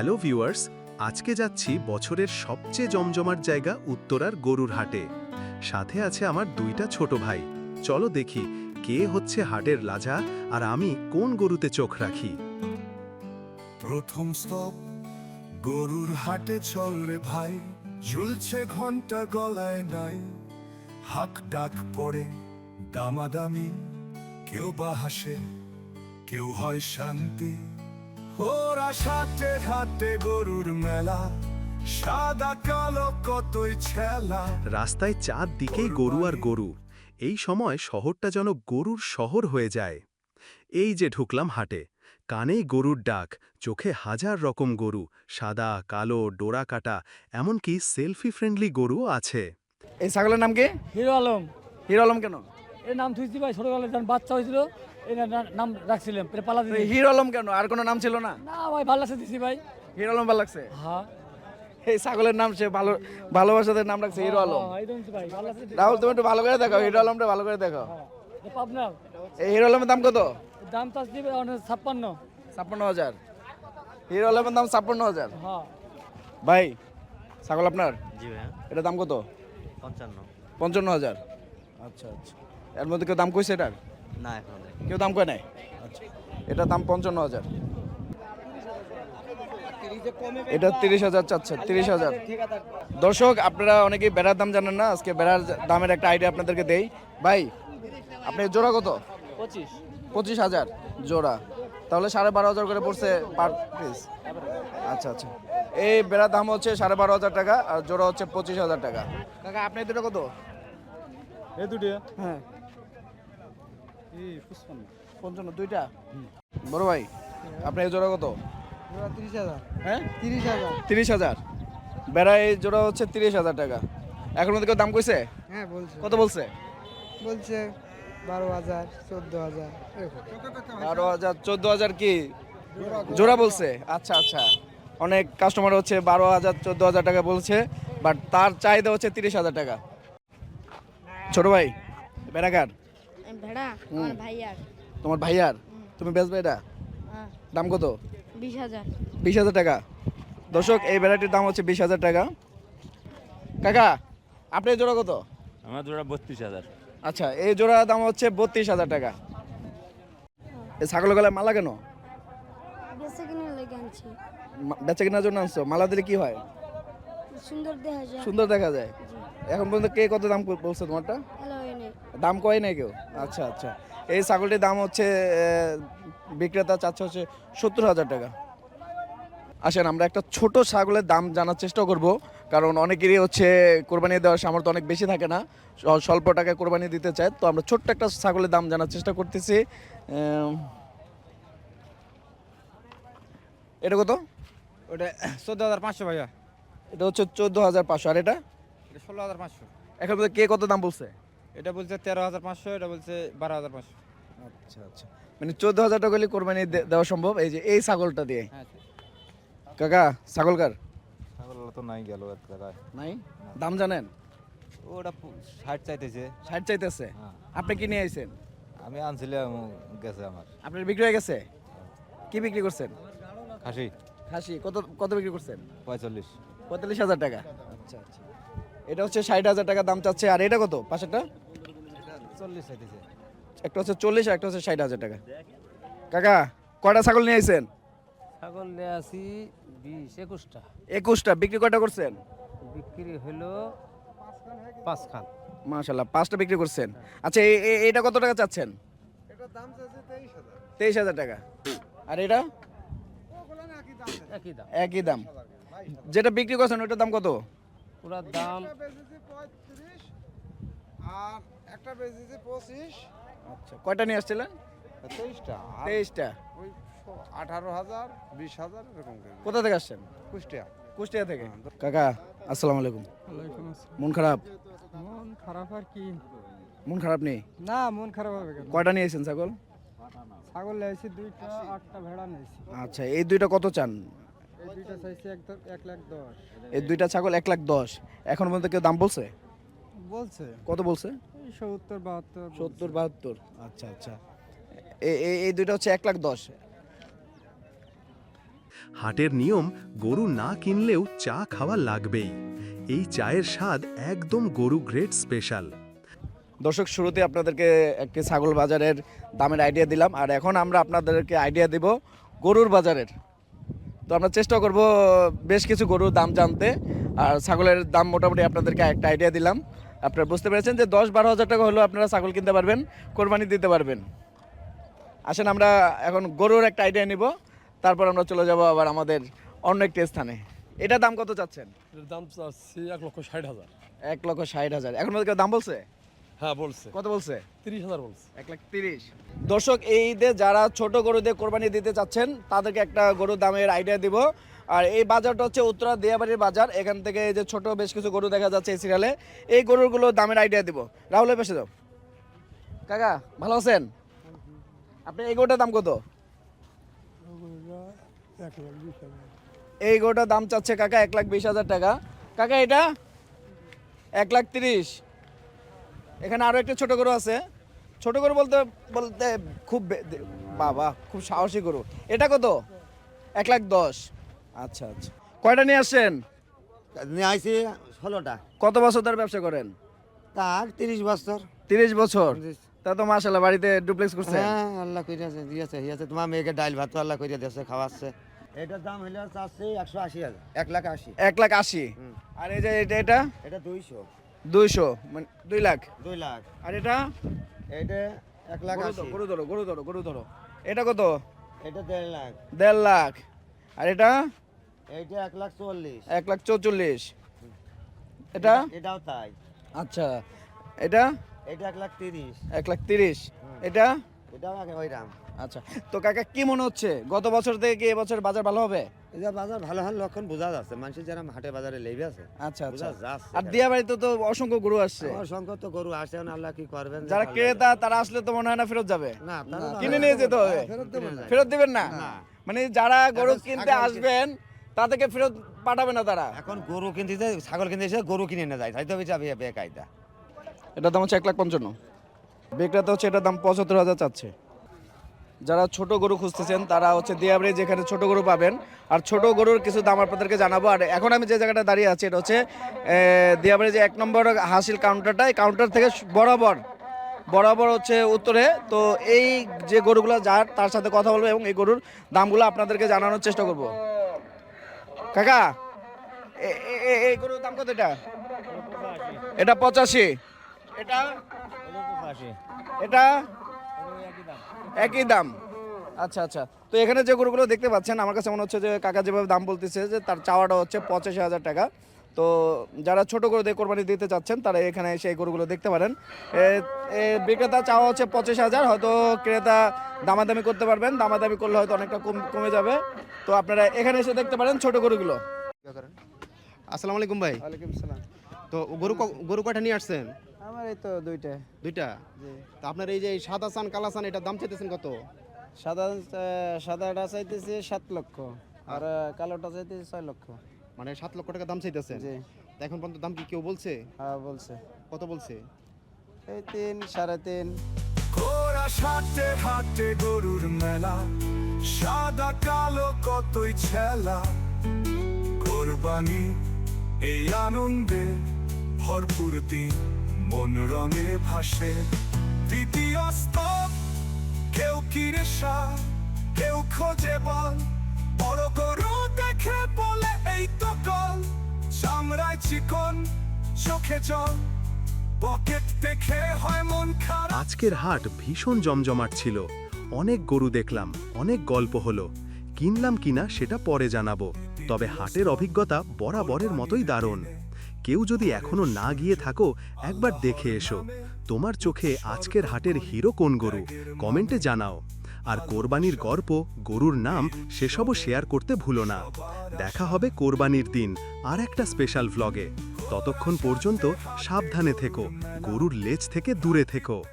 Hello viewers, আজকে যাচ্ছি বছরের সবচেয়ে জমজমার জায়গা উত্তরার গরুর হাটে। সাথে আছে আমার দুইটা ছোট ভাই। চলো দেখি কে হচ্ছে হাটের লাজা আর আমি কোন গরুতে চোখ রাখি। প্রথম স্তব, গরুর হাটে চল রে ভাই। ঝুলছে ঘণ্টা গলায় নাই। হাক ডাক পড়ে, দামাদামি, কেউ বা হাসে, কেউ হয় শান্তি। ওরা সাথে হাতে গরুর মেলা সাদা কালো কতই ছেলা। রাস্তায় চার দিকেই গরু আর গরু। এই সময় শহরটা যেন গরুর শহর হয়ে যায়। এই যে ঢুকলাম হাটে কানেই গরুর ডাক চোখে হাজার রকম গরু সাদা কালো ডোরা কাটা এমনকি সেলফি ফ্রেন্ডলি গরুও আছে। এই ছাগলের নাম কি? হিরো আলম। হিরো আলম কেন? এর নাম থুইছি ভাই ছোটবেলায় যখন বাচ্চা হয়েছিল এই না- নাম রাখছিলাম পরে পালা দিছি। হিরো আলম কেন? আর কোনো নাম ছিল না? না ভাই ভালো লাগছে দিছি ভাই। হিরো আলম ভালো লাগছে? হ্যাঁ। এই ছাগলের নাম সে ভালো ভালোবাসাদের নাম রাখছে হিরো আলম। হ্যাঁ, ভাই রাহুল তুমি একটু ভালো করে দেখো হিরো আলমটা ভালো করে দেখো হ্যাঁ, এটা পাবনা। এই হিরো আলমের দাম কত? দাম তো আসছে ছাপ্পান্ন। ছাপ্পান্ন হাজার। হিরো আলমের দাম ছাপ্পান্ন হাজার। হ্যাঁ। ভাই ছাগল আপনার? জি ভাইয়া। এটার দাম কত? পঞ্চান্ন। পঞ্চান্ন হাজার। আচ্ছা আচ্ছা। এর মধ্যে কেউ দাম কইছে এটার? না এখন কেউ দাম কয় নাই? আচ্ছা। এটার দাম পঞ্চান্ন হাজার। এটা তিরিশ হাজার চাচ্ছে তিরিশ হাজার। দর্শক আপনারা অনেকেই বেড়ার দাম জানেন না আজকে বেড়ার দামের একটা আইডিয়া আপনাদেরকে দেই। ভাই আপনি জোড়া কত? পঁচিশ। পঁচিশ হাজার জোড়া। তাহলে সাড়ে বারো হাজার করে পড়ছে পার পিস আচ্ছা আচ্ছা। এই বেড়ার দাম হচ্ছে সাড়ে বারো হাজার টাকা আর জোড়া হচ্ছে পঁচিশ হাজার টাকা। কাকা আপনি দুটো কত? এই দুটো। হ্যাঁ। পঞ্চান্ন দুইটা? বড় ভাই আপনি এই জোড়া কত? তিরিশ হাজার। হ্যাঁ? তিরিশ হাজার। তিরিশ হাজার। বেড়া এই জোড়া হচ্ছে তিরিশ হাজার টাকা। এখন মধ্যে কেউ দাম কইছে? হ্যাঁ বলছে। কত বলছে? বলছে বারো হাজার চোদ্দ হাজার। বারো হাজার চোদ্দ হাজার কি? জোড়া বলছে। আচ্ছা আচ্ছা। অনেক কাস্টমার হচ্ছে বারো হাজার চোদ্দ হাজার টাকা বলছে বাট তার চাহিদা হচ্ছে তিরিশ হাজার টাকা। ছোট ভাই বেড়াকার ভেড়া আমার ভাইয়ার। তোমার ভাইয়ার? তুমি বেচবে এটা? হ্যাঁ, দাম কত? বিশ হাজার। বিশ হাজার টাকা। দর্শক এই বেড়াটির দাম হচ্ছে বিশ হাজার টাকা। কাকা আপনি জোড়া কত? আমার জোড়া বত্রিশ হাজার। আচ্ছা এই জোড়ার দাম হচ্ছে বত্রিশ হাজার টাকা। এই ছাগল গলায় মালা কেন? বেঁচে কেনার জন্য আনছো? মালা দিলে কি হয়? সুন্দর দেখা যায়। সুন্দর দেখা যায়। এখন পর্যন্ত কে কত দাম বলছে তোমারটা? দাম কয় নাই কেউ? আচ্ছা আচ্ছা। এই ছাগলটির দাম হচ্ছে বিক্রেতা চাচ্ছে হচ্ছে সত্তর হাজার টাকা। আসেন আমরা একটা ছোট ছাগলের দাম জানার চেষ্টা করব কারণ অনেকেরই হচ্ছে কোরবানি দেওয়ার সামর্থ্য অনেক বেশি থাকে না স্বল্প টাকায় কোরবানি দিতে চায়। তো আমরা ছোট্ট একটা ছাগলের দাম জানার চেষ্টা করতেছি। এটা কত? ওটা চোদ্দ হাজার পাঁচশো ভাইয়া। এটা হচ্ছে চোদ্দ হাজার পাঁচশো। আর এটা? এটা ষোলো হাজার পাঁচশো। এখন কে কত দাম বলছে? এটা বলছে তেরো হাজার পাঁচশো এটা বলছে বারো হাজার পাঁচশো। আচ্ছা আচ্ছা। মানে চোদ্দ হাজার টাকা কোরবানি দেওয়া সম্ভব? এই যে এই ছাগলটা দিয়ে। হ্যাঁ কাকা ছাগলকার ছাগল তো নাই গেল নাই? দাম জানেন? ওটা ষাট চাইতেছে। ষাট চাইতেছে? হ্যাঁ। আপনি কি নিয়ে আইছেন? আমি আনছিলাম গেছে আমার। আপনার বিক্রি হয়ে গেছে? কি বিক্রি করছেন? খাসি। খাসি। কত কত বিক্রি করছেন? পঁয়তাল্লিশ। পঁয়তাল্লিশ হাজার টাকা। আচ্ছা আচ্ছা। এটা হচ্ছে ষাট হাজার টাকা দাম চাচ্ছে। আর এটা কত? পাশেরটা চল্লিশ একটা হচ্ছে চল্লিশ আর একটা হচ্ছে ষাট হাজার টাকা। কাকা কয়টা ছাগল নিয়ে আইছেন? ছাগল নিয়ে আসি বিশ একুশটা। একুশটা বিক্রি কয়টা করছেন? বিক্রি হলো পাঁচ খান মাশাল্লাহ পাঁচটা বিক্রি করছেন। আচ্ছা এইটা কত টাকা চাচ্ছেন? তেইশ হাজার। টাকা। আর এটা? একই দাম। যেটা বিক্রি করছেন ওইটার দাম কত? পুরা দাম আর একটা বেজেছে পঁচিশ। আচ্ছা কয়টা নিয়ে আসছিলেন? তেইশটা। তেইশটা। ওই আঠারো হাজার বিশ হাজার এরকম কোথা থেকে আসছেন? কুষ্টিয়া। কুষ্টিয়া থেকে? কাকা আসসালামু আলাইকুম। মন খারাপ? মন খারাপ আর কি? মন খারাপ নেই? না মন খারাপ হবে কেন? কয়টা নিয়ে এসেছেন ছাগল? ছাগল নিয়েছি দুইটা আটটা ভেড়া নিয়েছি। আচ্ছা এই দুইটা কত চান? এই দুইটা চাইছি এক এক লাখ দশ। এই দুইটা ছাগল এক লাখ দশ। এখন পর্যন্ত কেউ দাম বলছে? বলছে? কত বলছে? সত্তর বাহাত্তর সত্তর বাহাত্তর। আচ্ছা আচ্ছা। এ- এ- এই দুইটা হচ্ছে এক লাখ দশ। হাটের নিয়ম গরু না কিনলেও চা খাওয়া লাগবেই। এই চায়ের স্বাদ একদম গরু গ্রেড স্পেশাল। দর্শক শুরুতে আপনাদেরকে একটি ছাগল বাজারের দামের আইডিয়া দিলাম আর এখন আমরা আপনাদেরকে আইডিয়া দেব গরুর বাজারের। তো আমরা চেষ্টা করব বেশ কিছু গরুর দাম জানতে আর ছাগলের দাম মোটামুটি আপনাদেরকে একটা আইডিয়া দিলাম। আপনারা বুঝতে পেরেছেন যে দশ বারো হাজার টাকা হলেও আপনারা ছাগল কিনতে পারবেন কোরবানি দিতে পারবেন। আসেন আমরা এখন গরুর একটা আইডিয়া নিব তারপর আমরা চলে যাব আবার আমাদের অন্য একটি স্থানে। এটা দাম কত চাচ্ছেন? দাম চাচ্ছি এক লক্ষ ষাট হাজার। এক লক্ষ ষাট হাজার। এখন কেউ দাম বলছে? হ্যাঁ বলছে। কত বলছে? তিরিশ হাজার বলছে। এক লাখ তিরিশ। দর্শক এই ঈদে যারা ছোট গরু দিয়ে কোরবানি দিতে চাচ্ছেন তাদেরকে একটা গরুর দামের আইডিয়া দিব। আর এই বাজারটা হচ্ছে উত্তরা দিয়াবাড়ির বাজার। এখান থেকে এই যে ছোট বেশ কিছু গরু দেখা যাচ্ছে এই সিরিয়ালে এই গরুগুলো দামের আইডিয়া দিব। রাহুলের পেশে যাও। কাকা ভালো আছেন? আপনি এই গরুটার দাম কত? এই গরুটার দাম চাচ্ছে কাকা এক লাখ বিশ হাজার টাকা। কাকা এটা? এক লাখ তিরিশ। এখানে আরও একটা ছোট গরু আছে। ছোট গরু বলতে বলতে খুব বাবা খুব সাহসী গরু। এটা কত? এক লাখ দশ। আচ্ছা আচ্ছা। কয়টা নিয়ে আসছেন? নিয়ে আইছি ষোলোটা। কত বছর ধরে ব্যবসা করেন? তার তিরিশ বছর। তিরিশ বছর? তা তো মাসাল্লাহ বাড়িতে ডুপ্লেক্স করছেন হ্যাঁ আল্লাহ কইরাছে দিয়েছে দিয়েছে। তোমার মেয়েকে ডাইল ভাত আল্লাহ কইরা দিয়েছে খাওয়াচ্ছে। এটার দাম হইলে চাচ্ছি একশো আশি হাজার। এক লাখ আশি। এক লাখ আশি? আর এই যে এটা এটা? এটা দুইশো। দুইশো মানে দুই লাখ। দুই লাখ। আর এটা? এটা এক লাখ গরু ধরো, গরু ধরো গরু ধরো গরু ধরো। এটা কত? এটা দেড় লাখ। দেড় লাখ। আর এটা? এইটা এক লাখ চল্লিশ। এক লাখ চৌচল্লিশ। এটা এটাও তাই। আচ্ছা। এটা? এটা এক লাখ তিরিশ। এক লাখ তিরিশ। এটা? এটাও ওই দাম আচ্ছা। তো কাকা কি মনে হচ্ছে? গত বছর থেকে কি এবছর বাজার ভালো হবে? এটা বাজার ভালো ভালো লক্ষণ বোঝা যাচ্ছে। মানুষের যারা হাটে বাজারে লেবে আছে আচ্ছা আচ্ছা। আর দিয়া বাড়িতে তো অসংখ্য গরু আসছে। সংকট তো গরু আসে না আল্লাহ কি করবেন? যারা ক্রেতা তারা আসলে তো মনে হয় না ফেরত যাবে। না কিনে নিয়ে যেতে হবে। ফেরত দিবেন না? মানে যারা গরু কিনতে আসবেন তাদেরকে ফেরত পাঠাবে না তারা? এখন গরু কিনতে ছাগল কিনতে এসে গরু কিনে না যায়। তাই তো যাবে বেকায়দা। এটার দাম হচ্ছে এক লাখ পঞ্চান্ন। বিক্রেতা হচ্ছে এটার দাম পঁচাত্তর হাজার চাচ্ছে। যারা ছোট গরু খুঁজতেছেন তারা হচ্ছে দিয়াবাড়ি যেখানে ছোট গরু পাবেন। আর ছোট গরুর কিছু দাম আপনাদেরকে জানাব। আর এখন আমি যে জায়গাটা দাঁড়িয়ে আছি এটা হচ্ছে দিয়াবাড়ি যে এক নম্বর হাসিল কাউন্টারটা এই কাউন্টার থেকে বরাবর বরাবর হচ্ছে উত্তরে। তো এই যে গরুগুলো যার তার সাথে কথা বলব এবং এই গরুর দামগুলো আপনাদেরকে জানানোর চেষ্টা করব। কাকা এই গরুর দাম কত এটা? এটা পঁচাশি। এটা? এটা? একই দাম। আচ্ছা আচ্ছা। তো এখানে যে গরুগুলো দেখতে পাচ্ছেন আমার কাছে মনে হচ্ছে যে কাকা যেভাবে দাম বলতেছে যে তার চাওয়াটা হচ্ছে পঁচাশি হাজার টাকা। তো যারা ছোট গরু দিয়ে কোরবানি দিতে চাচ্ছেন তারা এখানে এসে এই গরুগুলো দেখতে পারেন। বিক্রেতা চাওয়া হচ্ছে পঁচিশ হাজার হয়তো ক্রেতা দামাদামি করতে পারবেন। দামাদামি করলে হয়তো অনেকটা কম- কমে যাবে। তো আপনারা এখানে এসে দেখতে পারেন ছোট গরুগুলো। আসসালামু আলাইকুম ভাই। ওয়ালাইকুম সালাম। তো গরু গরু কয়টা নিয়ে আসছেন? আমার এই তো দুইটা। দুইটা? তো আপনার এই যে সাদা সান কালা সান এটার দাম চাইতেছেন কত? সাদা সাদাটা চাইতেছে সাত লক্ষ আর কালোটা চাইতেছে ছয় লক্ষ। মানে সাত লক্ষ টাকা দাম চাইতেছেন? জি। এখন পর্যন্ত দাম কি কেউ বলছে? হ্যাঁ বলছে। কত বলছে? এই তিন সাড়ে তিন। ঘোড়া সাথে হাটে গরুর মেলা সাদা কালো কতই ছেলা। কোরবানি এই আনন্দে ভরপুর দিন। মন রঙে ভাসে। দ্বিতীয় স্তব, কেউ কিনে সার কেউ খোঁজে বল। বড় গরু দেখে বলে, এই তো গল চামড়ায় চিকন, চোখে জল। পকেট দেখে হয় মন খারাপ। আজকের হাট ভীষণ জমজমাট ছিল। অনেক গরু দেখলাম, অনেক গল্প হলো। কিনলাম কিনা সেটা পরে জানাব। তবে হাটের অভিজ্ঞতা বরাবরের মতোই দারুণ। কেউ যদি এখনও না গিয়ে থাকো, একবার দেখে এসো। তোমার চোখে আজকের হাটের হিরো কোন গরু? কমেন্টে জানাও। আর কোরবানির গর্ব গরুর নাম, সেসবও শেয়ার করতে ভুলো না। দেখা হবে কোরবানির দিন, আর একটা স্পেশাল ভ্লগে ততক্ষণ পর্যন্ত সাবধানে থেকো, গরুর লেজ থেকে দূরে থেকো।